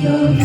Urae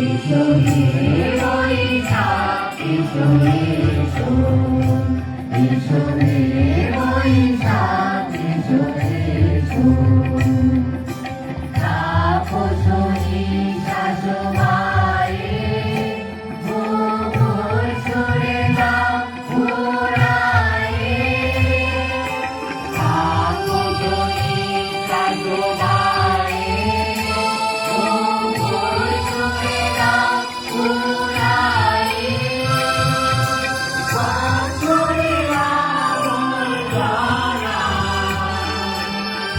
一生一世，一生一世。